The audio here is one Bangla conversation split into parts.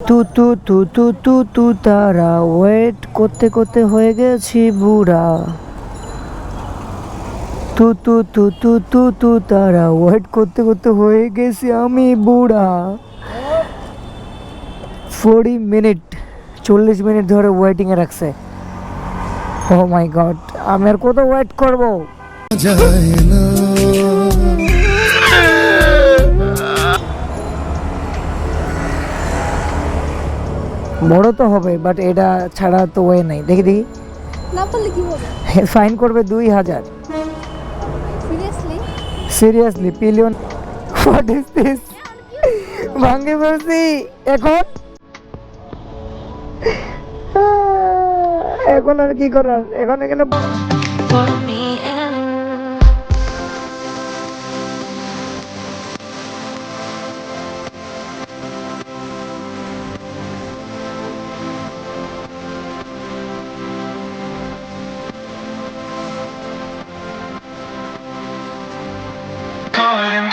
তু তু তু তু তু তু তারা ওয়েট করতে করতে হয়ে গেছি বুড়া তু তু তু তু তু তু তারা ওয়েট করতে করতে হয়ে গেছি আমি বুড়া ফোরটি মিনিট চল্লিশ মিনিট ধরে ওয়েটিংয়ে রাখছে ও মাই গড আমি আর কত ওয়েট করব যায় না বড় তো হবে বাট এটা ছাড়া তো ওয়ে নাই। দেখি দেখি। না পারলে কি হবে? ফাইন করবে দুই হাজার। Seriously seriously pillion what is this ভাঙ্গে বলছি এখন? এখন আর কি করার? এখন এখানে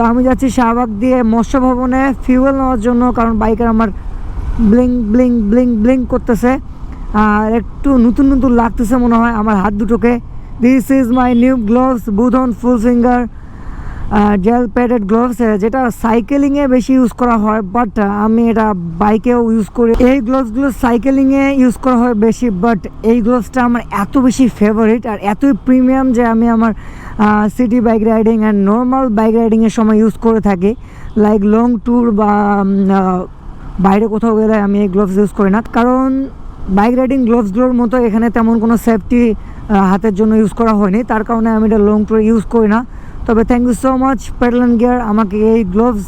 তো আমি যাচ্ছি শাহবাগ দিয়ে মৎস্য ভবনে ফিউয়েল নেওয়ার জন্য, কারণ বাইকের আমার ব্লিং ব্লিং ব্লিং ব্লিং করতেছে। আর একটু নতুন নতুন লাগতেছে মনে হয় আমার হাত দুটোকে। This is my new gloves Boodun full finger gel padded gloves যেটা সাইকেলিংয়ে বেশি ইউজ করা হয় বাট আমি এটা বাইকেও ইউজ করি। এই গ্লোভসগুলো সাইকেলিংয়ে ইউজ করা হয় বেশি বাট এই গ্লোভসটা আমার এত বেশি ফেভারিট আর এতই প্রিমিয়াম যে আমি আমার city bike riding and normal bike রাইডিংয়ের সময় ইউজ করে থাকি। লাইক লং ট্যুর বা বাইরে কোথাও গেলে আমি এই গ্লোভস ইউজ করি না। কারণ বাইক রাইডিং গ্লোভসগুলোর মতো এখানে তেমন কোনো সেফটি হাতের জন্য ইউজ করা হয়নি। তার কারণে আমি এটা লং ট্যুর ইউজ করি না। তবে thank you so much paddle gear আমাকে এই গ্লোভস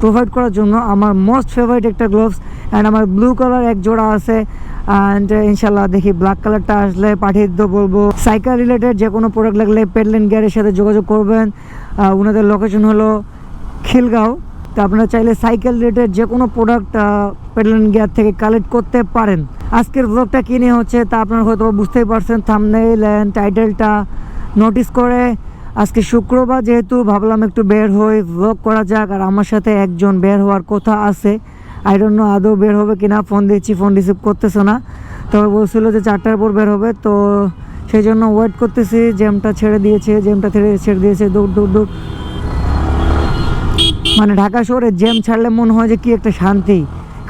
প্রোভাইড করার জন্য। আমার মোস্ট ফেভারিট একটা গ্লোভস অ্যান্ড আমার ব্লু কালার এক জোড়া আছে। অ্যান্ড ইনশাল্লাহ দেখি ব্ল্যাক কালারটা আসলে পাঠিয়ে দিতে বলব। সাইকেল রিলেটেড যে কোনো প্রোডাক্ট লাগলে পেডলেন গিয়ারের সাথে যোগাযোগ করবেন। ওনাদের লোকেশন হলো খিলগাঁও। তো আপনারা চাইলে সাইকেল রিলেটেড যে কোনো প্রোডাক্ট পেডলেন গিয়ার থেকে কালেক্ট করতে পারেন। আজকের ব্লগটা কী নিয়ে হচ্ছে তা আপনারা হয়তো বুঝতেই পারছেন। থামনেইল অ্যান্ড টাইটেলটা নোটিস করে আজকে শুক্রবার যেহেতু ভাবলাম একটু বের হই ব্লগ করা যাক, আর আমার সাথে একজন বের হওয়ার কথা আছে। আই ডোন্ট নো আদৌ বের হবে কিনা ফোন দিচ্ছি ফোন রিসিভ করতেছে না। তবে বলছিল যে চারটার পর বের হবে, তো সেই জন্য ওয়েট করতেছি জ্যামটা ছেড়ে দিয়েছে জ্যামটা ছেড়ে ছেড়ে দিয়েছে দৌড় দৌড় দৌড় মানে ঢাকা শহরে জ্যাম ছাড়লে মনে হয় যে কি একটা শান্তি।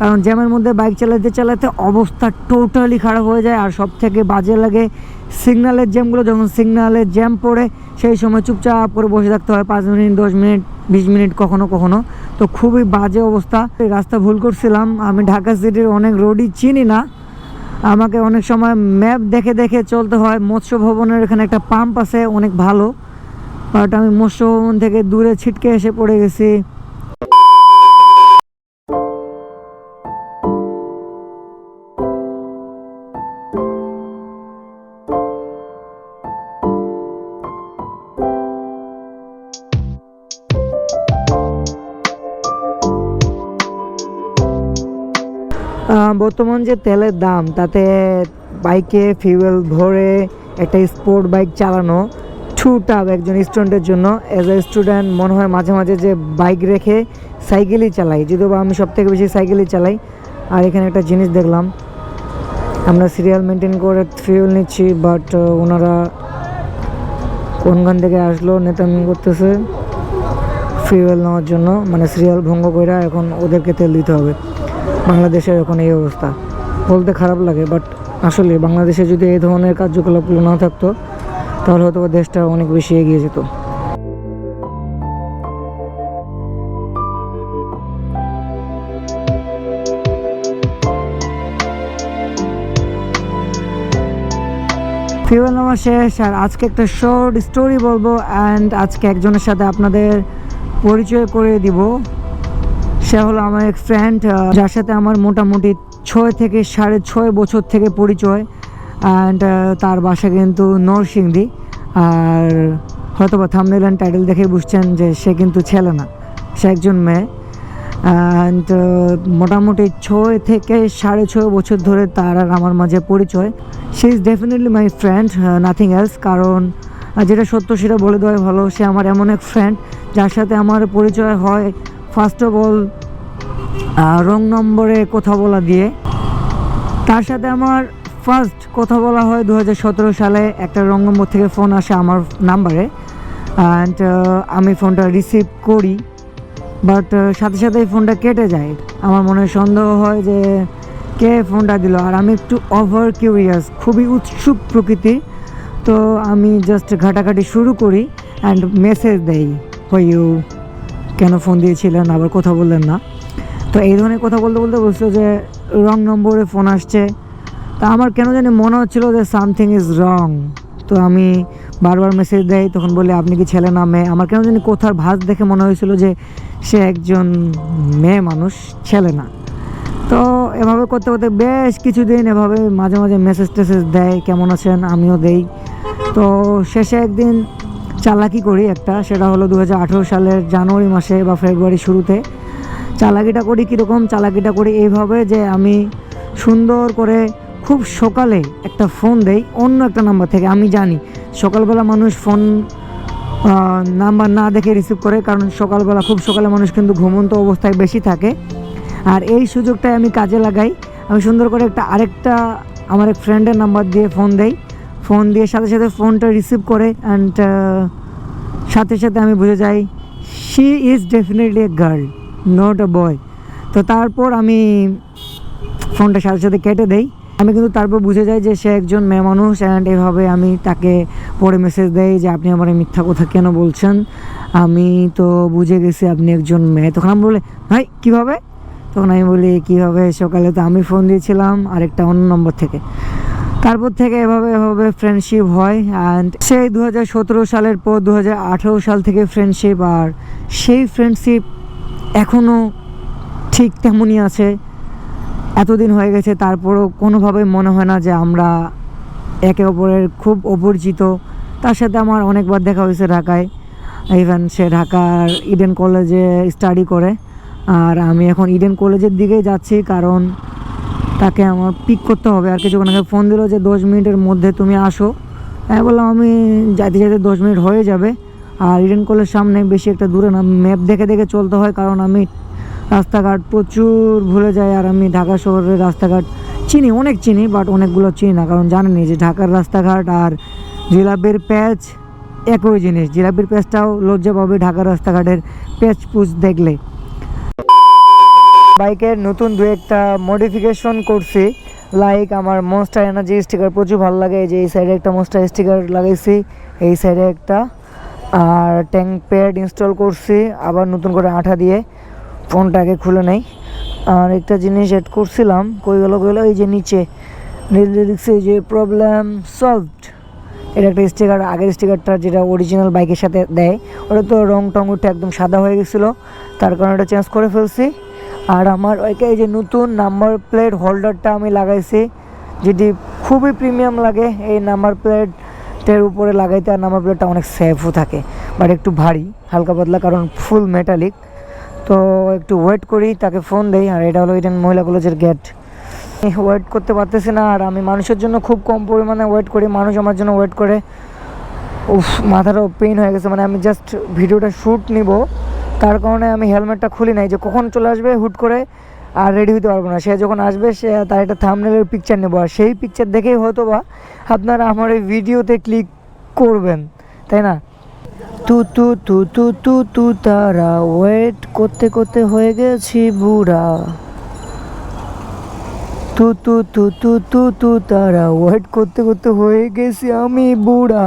কারণ জ্যামের মধ্যে বাইক চালাতে চালাতে অবস্থা টোটালি খারাপ হয়ে যায়, আর সব থেকে বাজে লাগে সিগন্যালের জ্যামগুলো, যখন সিগন্যালের জ্যাম পড়ে, সেই সময় চুপচাপ করে বসে থাকতে হয়। পাঁচ মিনিট, দশ মিনিট, বিশ মিনিট, কখনো কখনো। তো খুবই বাজে অবস্থা। এই রাস্তা ভুল করছিলাম। আমি ঢাকা সিটির অনেক রোডই চিনি না। আমাকে অনেক সময় ম্যাপ দেখে দেখে চলতে হয়। মৎস্য ভবনের এখানে একটা পাম্প আছে, অনেক ভালো। বাট আমি মৎস্য ভবন থেকে দূরে ছিটকে এসে পড়ে গেছি। বর্তমান যে তেলের দাম, তাতে বাইকে ফিউয়েল ভরে একটা স্পোর্ট বাইক চালানো টু টাফ একজন স্টুডেন্টের জন্য। অ্যাজ এ স্টুডেন্ট মনে হয় মাঝে মাঝে যে বাইক রেখে সাইকেলই চালাই। যদিও বা আমি সব থেকে বেশি সাইকেলই চালাই। আর এখানে একটা জিনিস দেখলাম, আমরা সিরিয়াল মেনটেন করে ফিউল নিচ্ছি বাট ওনারা কোনখান থেকে আসলো নেতামি করতেছে ফিউয়েল নেওয়ার জন্য মানে সিরিয়াল ভঙ্গ করে এখন ওদেরকে তেল দিতে হবে। বাংলাদেশের এখন এই অবস্থা। বলতে খারাপ লাগে বাট আসলে বাংলাদেশে যদি এই ধরনের কার্যকলাপগুলো না থাকতো, তাহলে হয়তো দেশটা অনেক বেশি এগিয়ে যেত। ফিউয়েল শেষ, আর আজকে একটা শর্ট স্টোরি বলব অ্যান্ড আজকে একজনের সাথে আপনাদের পরিচয় করে দিব। সে হলো আমার এক ফ্রেন্ড যার সাথে আমার মোটামুটি ছয় থেকে সাড়ে ছয় বছর থেকে পরিচয় অ্যান্ড তার বাসা কিন্তু নরসিংদী। আর হয়তো বা থামনেল অ্যান্ড টাইটেল দেখে বুঝছেন যে সে কিন্তু ছেলে না, সে একজন মেয়ে। অ্যান্ড মোটামুটি ছয় থেকে সাড়ে ছয় বছর ধরে তার আর আমার মাঝে পরিচয়। সে is definitely my friend nothing else কারণ যেটা সত্য সেটা বলে দেওয়াই ভালো। সে আমার এমন এক ফ্রেন্ড যার সাথে আমার পরিচয় হয় ফার্স্ট অফ অল রং নম্বরে কথা বলা দিয়ে। তার সাথে আমার ফার্স্ট কথা বলা হয় দু হাজার সতেরো সালে। একটা রং নম্বর থেকে ফোন আসে আমার নাম্বারে অ্যান্ড আমি ফোনটা রিসিভ করি। বাট সাথে সাথেই ফোনটা কেটে যায়। আমার মনে সন্দেহ হয় যে কে ফোনটা দিল? আর আমি একটু ওভার কিউরিয়াস খুবই উৎসুক প্রকৃতি। তো আমি জাস্ট ঘাটাঘাটি শুরু করি অ্যান্ড মেসেজ দেই হই ইউ কেন ফোন দিয়েছিলেন, আবার কথা বললেন না। তো এই ধরনের কথা বলতে বলতে বলছিল যে রং নম্বরে ফোন আসছে। তা আমার কেন জানি মনে হচ্ছিল যে সামথিং ইজ রং তো আমি বারবার মেসেজ দেই, তখন বলে, আপনি কি ছেলে না মেয়ে? আমার কেন জানি কোথার ভাঁজ দেখে মনে হয়েছিল যে, সে একজন মেয়ে মানুষ, ছেলে না। তো এভাবে করতে করতে বেশ কিছুদিন এভাবে মাঝে মাঝে মেসেজ টেসেজ দেয়, কেমন আছেন? আমিও দেই। তো শেষে একদিন চালাকি করি একটা, সেটা হলো দু হাজার আঠেরো সালের জানুয়ারি মাসে বা ফেব্রুয়ারি শুরুতে। চালাকিটা করি কীরকম? চালাকিটা করি এইভাবে যে আমি সুন্দর করে খুব সকালে একটা ফোন দেই, অন্য একটা নাম্বার থেকে, আমি জানি। সকালবেলা মানুষ ফোন নাম্বার না দেখে রিসিভ করে, কারণ সকালবেলা, খুব সকালে মানুষ কিন্তু ঘুমন্ত অবস্থায় বেশি থাকে। আর এই সুযোগটাই আমি কাজে লাগাই। আমি সুন্দর করে একটা আরেকটা, আমার এক ফ্রেন্ডের নাম্বার দিয়ে ফোন দেই। ফোন দিয়ে সাথে সাথে ফোনটা রিসিভ করে অ্যান্ড সাথে সাথে আমি বুঝে যাই she is definitely a girl not a boy তো তারপর আমি ফোনটা সাথে সাথে কেটে দেই। আমি কিন্তু তারপর বুঝে যাই যে সে একজন মেয়ে মানুষ অ্যান্ড এভাবে আমি তাকে পরে মেসেজ দেই যে, আপনি আমার মিথ্যা কথা কেন বলছেন? আমি তো বুঝে গেছি আপনি একজন মেয়ে। তখন আমি বলে, ভাই, কীভাবে? তখন আমি বলি, কীভাবে? সকালে তো আমি ফোন দিয়েছিলাম আরেকটা অন্য নম্বর থেকে। তারপর থেকে এভাবে এভাবে ফ্রেন্ডশিপ হয় অ্যান্ড সেই দু হাজার সতেরো সালের পর দু হাজার আঠেরো সাল থেকে ফ্রেন্ডশিপ আর সেই ফ্রেন্ডশিপ এখনও ঠিক তেমনই আছে। এতদিন হয়ে গেছে, তারপরও কোনোভাবেই মনে হয় না যে আমরা একে অপরের খুব অপরিচিত। তার সাথে আমার অনেকবার দেখা হয়েছে ঢাকায়। ইভেন সে ঢাকার ইডেন কলেজে স্টাডি করে। আর আমি এখন ইডেন কলেজের দিকেই যাচ্ছি কারণ তাকে আমার পিক করতে হবে। আর কিছুক্ষণ আগে ফোন দিল যে, দশ মিনিটের মধ্যে তুমি আসো। আমি বললাম, আমি যাইতে যাইতে দশ মিনিট হয়ে যাবে। আর ইডেন কলের সামনে বেশি একটা দূরে না ম্যাপ দেখে দেখে চলতে হয়, কারণ আমি রাস্তাঘাট প্রচুর ভুলে যাই, আর আমি ঢাকা শহরের রাস্তাঘাট চিনি, অনেক চিনি বাট অনেকগুলো চিনি না, কারণ জানেনি যে ঢাকার রাস্তাঘাট আর জিলাপির প্যাচ একই জিনিস। জিলাপির প্যাচটাও লজ্জা পাবে ঢাকার রাস্তাঘাটের প্যাচ পুচ দেখলে। বাইকের নতুন দু একটা মডিফিকেশন করছি। লাইক আমার মনস্টার এনার্জি স্টিকার প্রচুর ভালো লাগে, এই যে এই সাইডে একটা মনস্টার স্টিকার লাগাইছি, এই সাইডে একটা। আর ট্যাঙ্ক প্যাড ইনস্টল করছি, আবার নতুন করে আঠা দিয়ে ফোনটাকে খুলে নেই। আর একটা জিনিস অ্যাড করছিলাম, কই গেল, কই এই যে নিচে। এই যে প্রবলেম সলভড এটা একটা স্টিকার আগের স্টিকারটা যেটা অরিজিনাল বাইকের সাথে দেয়, ওটা তো রং টং উঠে একদম সাদা হয়ে গেছিল, তার কারণে ওটা চেঞ্জ করে ফেলছি। আর আমার এই যে নতুন নাম্বার প্লেট হোল্ডারটা আমি লাগাইছি, যেটি খুবই প্রিমিয়াম লাগে, এই নাম্বার প্লেটের উপরে লাগাইতে আর নাম্বার প্লেটটা অনেক সেফও থাকে বাট একটু ভারী, হালকা পাতলা, কারণ ফুল মেটালিক তো একটু ওয়েট করি, তাকে ফোন দেই, আর এটা হলো ইডেন মহিলা কলেজের গেট ওয়েট করতে পারতেছি না, আর আমি মানুষের জন্য খুব কম পরিমাণে ওয়েট করি, মানুষ আমার জন্য ওয়েট করে। উফ, মাথাটাও পেইন হয়ে গেছে মানে আমি জাস্ট ভিডিওটা শ্যুট নিব। তার কারণে আমি হেলমেটটা খুলি নাই যে কখন চলে আসবে হুট করে আর রেডি হতে পারব না সে যখন আসবে সে তার একটা থামনেলের পিকচার নেব আর সেই পিকচার দেখেই হয়তো বা আপনারা আমার এই ভিডিওতে ক্লিক করবেন তাই না তু তু তু তু তু তু তারা ওয়েট করতে করতে হয়ে গেছি বুড়া তু তু তু তু তু তু তারা ওয়েট করতে করতে হয়ে গেছি আমি বুড়া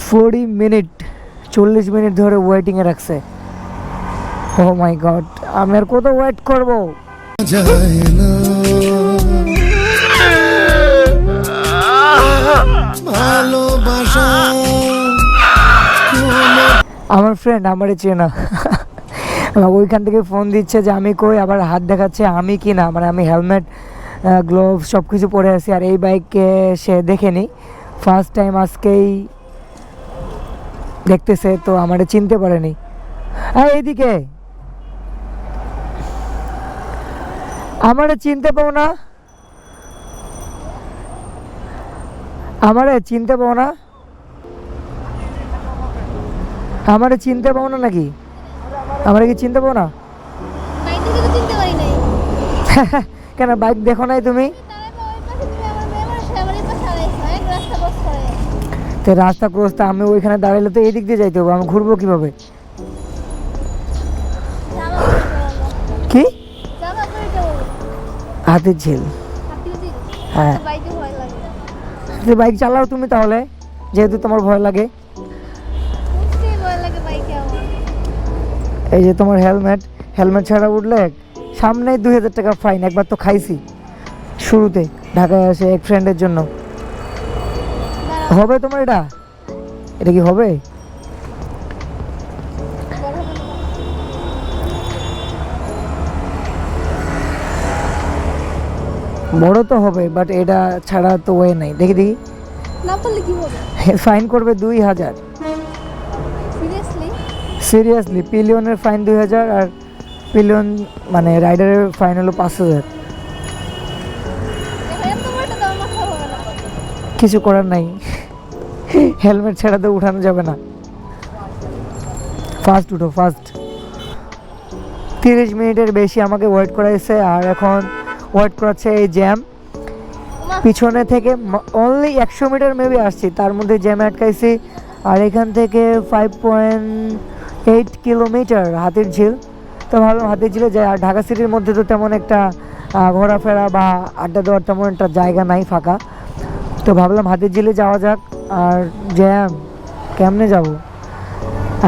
ফোরটি মিনিট চল্লিশ মিনিট ধরে ওয়েটিংয়ে রাখছে। ও মাই গড আমি আর কত ওয়েট করব? আমার ফ্রেন্ড আমারই চেনা ওইখান থেকে ফোন দিচ্ছে যে আমি কই, আবার হাত দেখাচ্ছে আমি কি না মানে আমি হেলমেট গ্লোভস সব কিছু পরে আছি, আর এই বাইককে সে দেখেনি। ফার্স্ট টাইম আজকেই দেখতেছে তো আমারে চিনতে পারেনি। হ্যাঁ এইদিকে আমারে চিনতে পাও না। আমারে চিনতে পাও না। আমারে চিনতে পাও না নাকি? আমারে কি চিনতে পাও না? কেন বাইক দেখো নাই তুমি তার ওই পাশে তুমি আমার মেয়ে মানুষ আমার এই পাশে আড়াইছো এক রাস্তা বস করে তো রাস্তা ক্রসটা আমি ওইখানে দাঁড়াইলে তো এই দিক দিয়ে যাইতে হবে, আমি ঘুরবো কীভাবে? কি? হাতের ঝিল। হ্যাঁ। বাইকে তো চালাও তুমি তাহলে, যেহেতু তোমার ভয় লাগে। এই যে তোমার হেলমেট হেলমেট ছাড়া উঠলে সামনেই দুই হাজার টাকা ফাইন, একবার তো খাইছি। শুরুতে, ঢাকায় আসে এক ফ্রেন্ডের জন্য। হবে তোমার এটা? এটা কি হবে? বড় তো হবে বাট এটা ছাড়া তো ওয়ে নাই। দেখি দেখি। না পারলে কি হবে? ফাইন করবে দুই হাজার। সিরিয়াসলি সিরিয়াসলি পিলিয়নের ফাইন দুই হাজার আর পিলিয়ন মানে রাইডারের ফাইন হলো পাঁচ হাজার। কিছু করার নাই। হেলমেট ছাড়া তো উঠানো যাবে না। ফার্স্ট উঠো ফার্স্ট তিরিশ মিনিটের বেশি আমাকে ওয়েট করাইছে আর এখন ওয়েট করাচ্ছে এই জ্যাম পিছনে থেকে অনলি একশো মিটার মেবি আসছি, তার মধ্যে জ্যামে আটকাইছি। আর এখান থেকে ফাইভ পয়েন্ট এইট কিলোমিটার হাতির ঝিল। তো ভাবলাম হাতির ঝিলে যাই, আর ঢাকা সিটির মধ্যে তো তেমন একটা ঘোরাফেরা বা আড্ডা দেওয়ার তেমন একটা জায়গা নাই ফাঁকা। তো ভাবলাম হাতির ঝিলে যাওয়া যাক। আর জ্যাম, কেমনে যাব?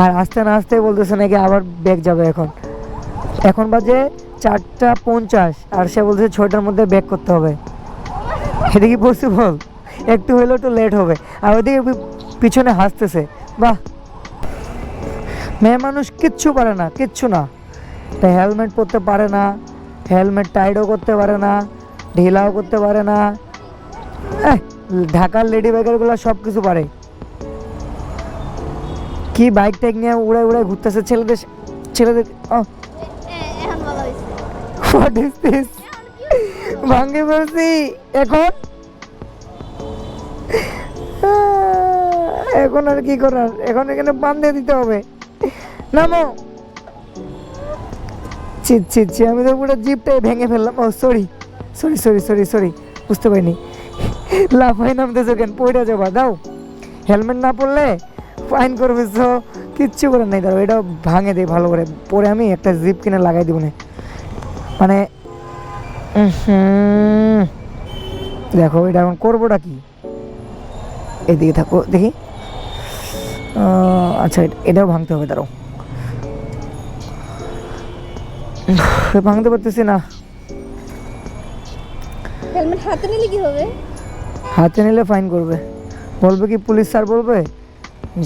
আর আসতে না আসতে বলতেছে নাকি আবার ব্যাগ যাবে এখন। এখন বাজে চারটা পঞ্চাশ, আর সে বলছে ছয়টার মধ্যে ব্যাক করতে হবে। এটা কি পসিবল একটু হলেও তো লেট হবে। আর ওইদিকে পিছনে হাসতেছে, বাহ! মেয়ে মানুষ কিচ্ছু পারে না, কিচ্ছু না। তাই হেলমেট পরতে পারে না, হেলমেট টাইটও করতে পারে না, ঢিলাও করতে পারে না। ঢাকার লেডি বাইকারগুলো সব কিছু পারে। কি বাইক টাইক নিয়ে উড়ে উড়ে ঘুরতেছে ছেলেদের ছেলেদের হোয়াট ইজ দিস ভাঙ্গে ফেলছি। এখন? এখন আর কি করার? এখন এখানে বান্ধে দিতে হবে। নামো। ছি ছি ছি, আমি তো পুরো জিপটাই ভেঙে ফেললাম। ও sorry sorry sorry sorry sorry বুঝতে পারিনি। লাফাই নামতেছো কেন? পড়ে যাবা দাও হেলমেট না পরলে ফাইন করবে তো কিচ্ছু করে নাই। দাও এটা ভাঙে দেয় ভালো করে। পরে আমি একটা জিপ কিনে লাগাই দিব না। মানে দেখো এটা এখন করবোটা কি? এদিকে থাকো দেখি। আচ্ছা এটাও ভাঙতে হবে উফ, ভাঙতে পারতেছি না। হেলমেট হাতে নিলে কি হবে? হাতে নিলে ফাইন করবে। বলবে কি পুলিশ স্যার বলবে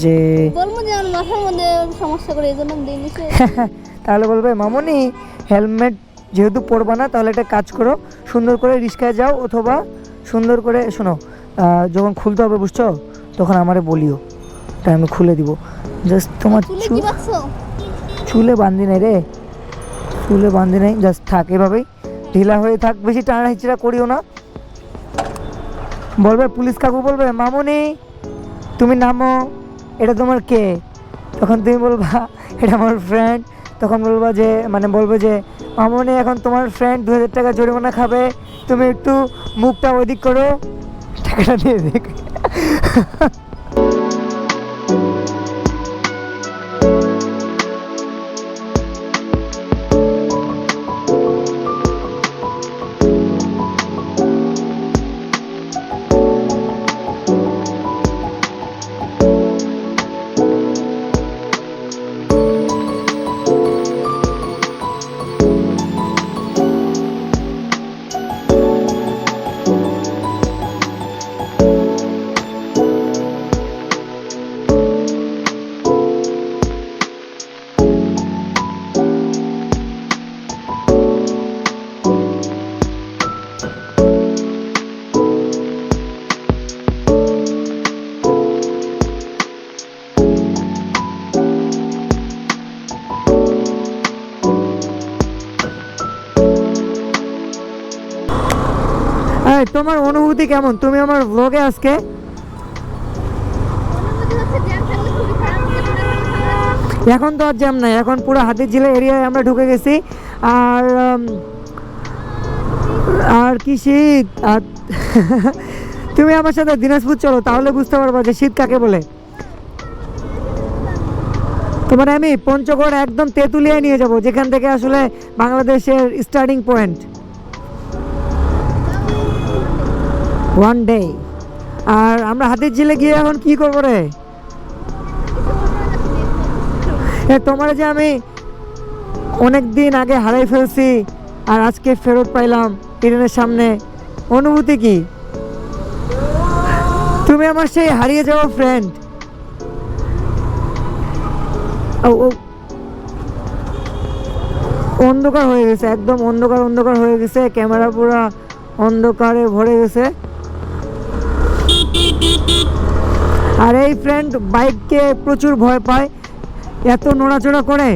যে বলব যে আমার মাথার মধ্যে সমস্যা করে এই জন্য আমি তাহলে বলবে মামনি হেলমেট যেহেতু পরবা না তাহলে একটা কাজ করো সুন্দর করে রিক্সায় যাও অথবা সুন্দর করে শোনো যখন খুলতে হবে বুঝছ তখন আমারে বলিও। তাই আমি খুলে দিব। জাস্ট তোমার চুল চুলে বান্ধি নাই রে। চুলে বান্ধি নাই জাস্ট থাক এভাবেই। ঢিলা হয়ে থাক বেশি টানা হিচড়া করিও না। বলবে, পুলিশ কাকু বলবে, মামুনি, তুমি নামো, এটা তোমার কে? তখন তুমি বলবা, এটা আমার ফ্রেন্ড তখন বলবা যে মানে বলবে যে, মামনি, এখন তোমার ফ্রেন্ড দু হাজার টাকা জরিমানা খাবে, তুমি একটু মুখটা ওদিক করো। টাকাটা দিয়ে দেখ তোমার অনুভূতি কেমন? তুমি আমার ব্লগে আজকে। এখন তো আর জ্যাম নাই এখন পুরো হাতির ঝিলে এরিয়ায় আমরা ঢুকে গেছি। আর আর কি শীত? আর তুমি আমার সাথে দিনাজপুর চলো তাহলে বুঝতে পারব যে শীত কাকে বলে। তোমার আমি পঞ্চগড় একদম তেঁতুলিয়ায় নিয়ে যাব যেখান থেকে আসলে বাংলাদেশের স্টার্টিং পয়েন্ট ওয়ান ডে আর আমরা হাতির ঝিলে গিয়ে এখন কি করব রে? তোমার যে আমি অনেক দিন আগে হারাই ফেলছি আর আজকে ফেরত পাইলাম ইডেনের সামনে, অনুভূতি কি? তুমি আমার সেই হারিয়ে যাওয়া ফ্রেন্ড অন্ধকার হয়ে গেছে, একদম অন্ধকার অন্ধকার হয়ে গেছে, ক্যামেরা পুরা অন্ধকারে ভরে গেছে। আর এই ফ্রেন্ড বাইককে প্রচুর ভয় পায়। এত নড়াচড়া করে।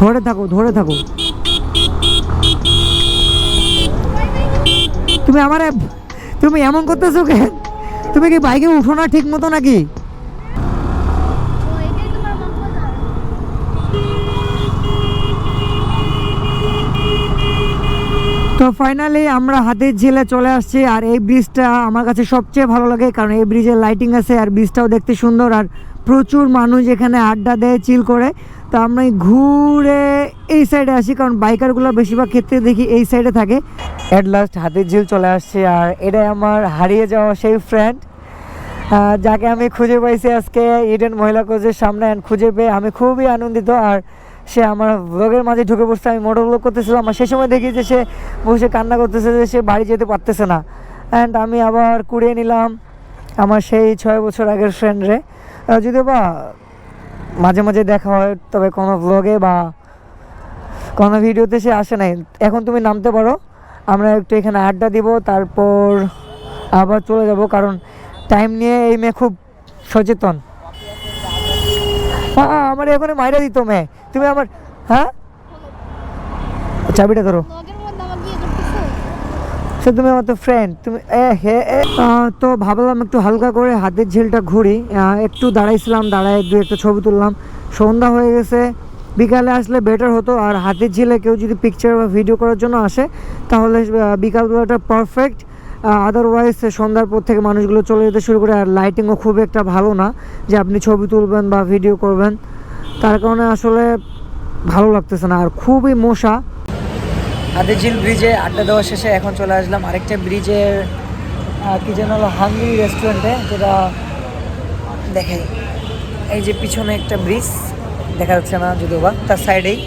ধরে থাকো ধরে থাকো। তুমি আমার, তুমি এমন করতেছো কেন? তুমি কি বাইকে উঠো না ঠিক মতো নাকি ও, এটাই তোমার মঙ্গল তো ফাইনালি আমরা হাতির ঝিলে চলে আসছি আর এই ব্রিজটা আমার কাছে সবচেয়ে ভালো লাগে কারণ এই ব্রিজের লাইটিং আছে আর ব্রিজটাও দেখতে সুন্দর আর প্রচুর মানুষ এখানে আড্ডা দেয় চিল করে। তো আমরা ঘুরে এই সাইডে আসি কারণ বাইকারগুলো বেশিরভাগ ক্ষেত্রে দেখি এই সাইডে থাকে। অ্যাট লাস্ট হাতির ঝিল চলে আসছে আর এটাই আমার হারিয়ে যাওয়া সেই ফ্রেন্ড যাকে আমি খুঁজে পাইছি আজকে ইডেন মহিলা কোচের সামনে খুঁজে পেয়ে আমি খুবই আনন্দিত আর সে আমার ব্লগের মাঝে ঢুকে পড়ছে, আমি মোটর ব্লগ করতেছিলাম, আর সে সময় দেখি যে সে বসে কান্না করতেছে যে সে বাড়ি যেতে পারতেছে না। অ্যান্ড আমি আবার কুড়িয়ে নিলাম আমার সেই ছয় বছর আগের ফ্রেন্ডরে যদিও বা মাঝে মাঝে দেখা হয়, তবে কোনো ব্লগে বা কোনো ভিডিওতে সে আসে নাই। এখন তুমি নামতে পারো, আমরা একটু এখানে আড্ডা দিব, তারপর আবার চলে যাব, কারণ টাইম নিয়ে এই মেয়ে খুব সচেতন। আমার এখানে মাইরা দিত মেয়ে। তুমি আমার হ্যাঁ? চাবিটা ধরো। সে তুমি আমার তো ফ্রেন্ড তুমি হে তো ভাবলাম একটু হালকা করে হাতের ঝিলটা ঘুরি। একটু দাঁড়াইছিলাম, দাঁড়ায় দু একটা ছবি তুললাম। সন্ধ্যা হয়ে গেছে, বিকালে আসলে বেটার হতো। আর হাতের ঝিলে কেউ যদি পিকচার বা ভিডিও করার জন্য আসে, তাহলে বিকালবেলাটা পারফেক্ট আদারওয়াইজ সন্ধ্যার পর থেকে মানুষগুলো চলে যেতে শুরু করে। আর লাইটিংও খুব একটা ভালো না, যে আপনি ছবি তুলবেন বা ভিডিও করবেন। তার কারণে আসলে ভালো লাগতেছে না, আর খুবই মশা। হাতিঝিল ব্রিজে আড্ডা দেওয়া শেষে এখন চলে আসলাম আরেকটা ব্রিজের কি যেন হলো, হাঙ্গি রেস্টুরেন্টে যেটা দেখে এই যে পিছনে একটা ব্রিজ, দেখা যাচ্ছে না যদিও বা, তার সাইডেই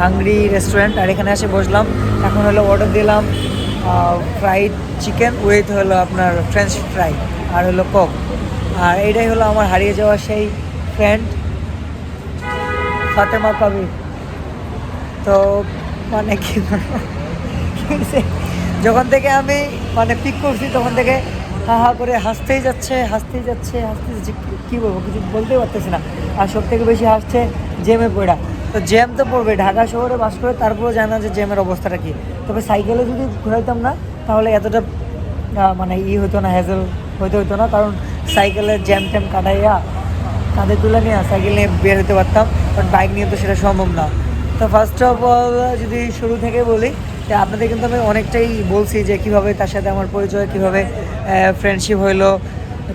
হাঙ্গরি রেস্টুরেন্ট আর এখানে এসে বসলাম। এখন হলো অর্ডার দিলাম ফ্রাইড চিকেন উইথ হলো আপনার ফ্রেঞ্চ ফ্রাই আর হলো কক আর এইটাই হলো আমার হারিয়ে যাওয়া সেই ফ্রেন্ড ফাতেমা কবির তো মানে কি? যখন থেকে আমি মানে পিক করছি, তখন থেকে হা হা করে হাসতেই যাচ্ছে হাসতেই যাচ্ছে হাসতেই যাচ্ছে। কি- কি বলব? কিছু বলতেই পারতেছি না। আর সব থেকে বেশি হাসছে জেমে পড়া। তো জ্যাম তো পড়বে। ঢাকা শহরে বাস করে তারপরেও জানা যে জ্যামের অবস্থাটা কী। তবে সাইকেলে যদি ঘুরাইতাম না, তাহলে এতটা মানে ই হতো না হ্যাজেল হইতে হতো না। কারণ সাইকেলের জ্যাম ট্যাম কাটাইয়া কাঁধে তুলে নিয়ে সাইকেল নিয়ে বের হতে পারতাম বাট বাইক নিয়ে তো সেটা সম্ভব না। তো ফার্স্ট অফ অল যদি শুরু থেকে বলি, যে আপনাদের কিন্তু আমি অনেকটাই বলছি যে কীভাবে তার সাথে আমার পরিচয়, কীভাবে ফ্রেন্ডশিপ হইল।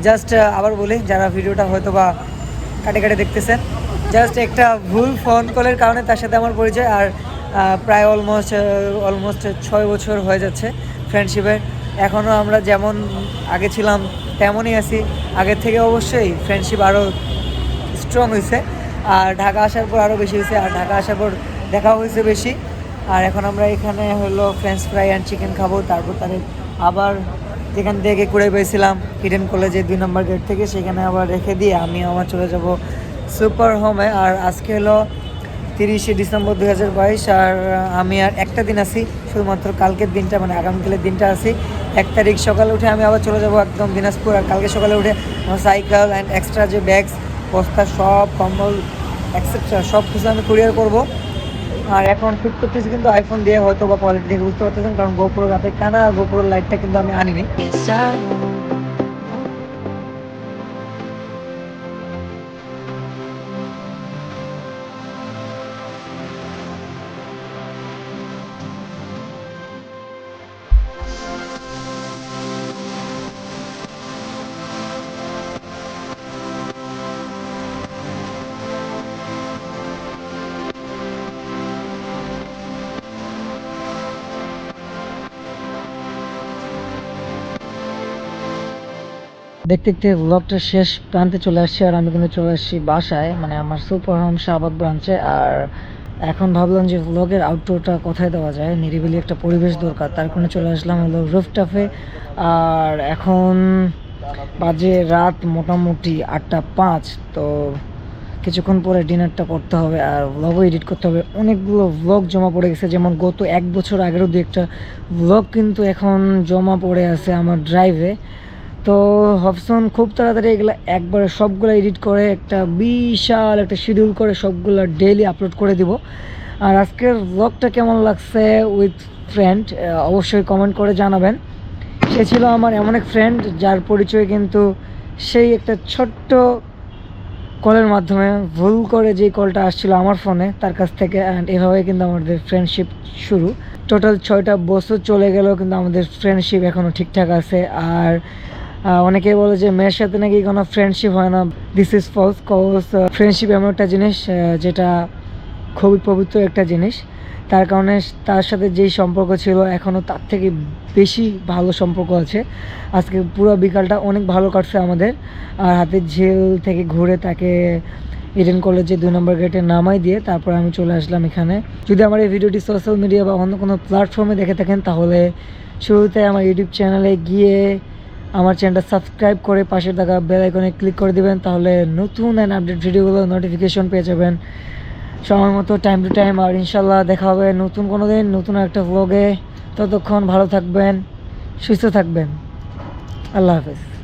জাস্ট আবার বলি, যারা ভিডিওটা হয়তো বা কাটে কাটে দেখতেছেন জাস্ট একটা ভুল ফোন কলের কারণে তার সাথে আমার পরিচয়, আর প্রায় অলমোস্ট অলমোস্ট ছয় বছর হয়ে যাচ্ছে ফ্রেন্ডশিপের এখনও আমরা যেমন আগে ছিলাম, তেমনই আছি। আগের থেকে অবশ্যই ফ্রেন্ডশিপ আরও স্ট্রং হয়েছে আর ঢাকা আসার পর আরও বেশি হয়েছে আর ঢাকা আসার পর দেখা হয়েছে বেশি। আর এখন আমরা এখানে হলো ফ্রেঞ্চ ফ্রাই অ্যান্ড চিকেন খাব। তারপর তাদের আবার যেখান থেকে কুড়ে পেয়েছিলাম হিডেন কলেজের দুই নম্বর গেট থেকে, সেখানে আবার রেখে দিয়ে আমি আমার চলে যাব সুপার হোমে আর আজকে হলো তিরিশে ডিসেম্বর দুই হাজার বাইশ। আর আমি আর একটা দিন আছি, শুধুমাত্র কালকের দিনটা মানে আগামীকালের দিনটা আছি। এক তারিখ সকালে উঠে আমি আবার চলে যাব একদম দিনাজপুর। আর কালকে সকালে উঠে আমার সাইকেল অ্যান্ড এক্সট্রা যে ব্যাগস বস্তা, সব কম্বল অ্যাকসেপ্টার সব কিছু আমি কুরিয়ার করব। আর এখন ফিট করতেছি কিন্তু আইফোন দিয়ে হয়তো বা কোয়ালিটি দেখে বুঝতে পারতেছেন, কারণ গোপুরের রাতে কানা গোপুরের গোপুর লাইটটা কিন্তু আমি আনিনি। দেখতে দেখতে ব্লগটা শেষ প্রান্তে চলে আসছি আর আমি কিন্তু চলে আসছি বাসায়। মানে আমার সুপার হোম শাহবাগ ব্রাঞ্চে আর এখন ভাবলাম যে ব্লগের আউটডোরটা কোথায় দেওয়া যায়? নিরিবিলি একটা পরিবেশ দরকার। তার কারণে চলে আসলাম হলো রুফটাফে আর এখন বাজে রাত মোটামুটি আটটা পাঁচ। তো কিছুক্ষণ পরে ডিনারটা করতে হবে আর ব্লগও এডিট করতে হবে। অনেকগুলো ব্লগ জমা পড়ে গেছে। যেমন গত এক বছর আগেরও দু একটা ব্লগ কিন্তু এখন জমা পড়ে আছে আমার ড্রাইভে তো হবসন খুব তাড়াতাড়ি এগুলো একবারে সবগুলো এডিট করে একটা বিশাল একটা শিডিউল করে সবগুলো ডেইলি আপলোড করে দিব। আর আজকের ব্লগটা কেমন লাগছে উইথ ফ্রেন্ড অবশ্যই কমেন্ট করে জানাবেন। সে ছিল আমার এমন এক ফ্রেন্ড যার পরিচয় কিন্তু সেই একটা ছোট্ট কলের মাধ্যমে। ভুল করে যে কলটা আসছিল আমার ফোনে তার কাছ থেকে অ্যান্ড এভাবে কিন্তু আমাদের ফ্রেন্ডশিপ শুরু। টোটাল ছয়টা বছর চলে গেলেও কিন্তু আমাদের ফ্রেন্ডশিপ এখনও ঠিকঠাক আছে। আর আহ, অনেকেই বলে যে মেয়ের সাথে নাকি কোনো ফ্রেন্ডশিপ হয় না। This is false cause friendship এমন একটা জিনিস যেটা খুবই পবিত্র একটা জিনিস। তার কারণে তার সাথে যেই সম্পর্ক ছিল এখনও তার থেকে বেশি ভালো সম্পর্ক আছে। আজকে পুরো বিকালটা অনেক ভালো কাটছে আমাদের। আর হাতের ঝিল থেকে ঘুরে তাকে ইডেন কলেজে দুই নম্বর গেটে নামাই দিয়ে তারপর আমি চলে আসলাম এখানে। যদি আমার এই ভিডিওটি সোশ্যাল মিডিয়া বা অন্য কোনো প্ল্যাটফর্মে দেখে থাকেন তাহলে শুরুতে আমার ইউটিউব চ্যানেলে গিয়ে আমার চ্যানেলটা সাবস্ক্রাইব করে পাশে থাকা বেল আইকনে ক্লিক করে দিবেন, তাহলে নতুন অ্যান্ড আপডেট ভিডিওগুলো নোটিফিকেশন পেয়ে যাবেন। সময় মতো টাইম টু টাইম আর ইনশাল্লাহ দেখা হবে নতুন কোনো দিন, নতুন একটা ব্লগে ততক্ষণ ভালো থাকবেন, সুস্থ থাকবেন। আল্লাহ হাফেজ।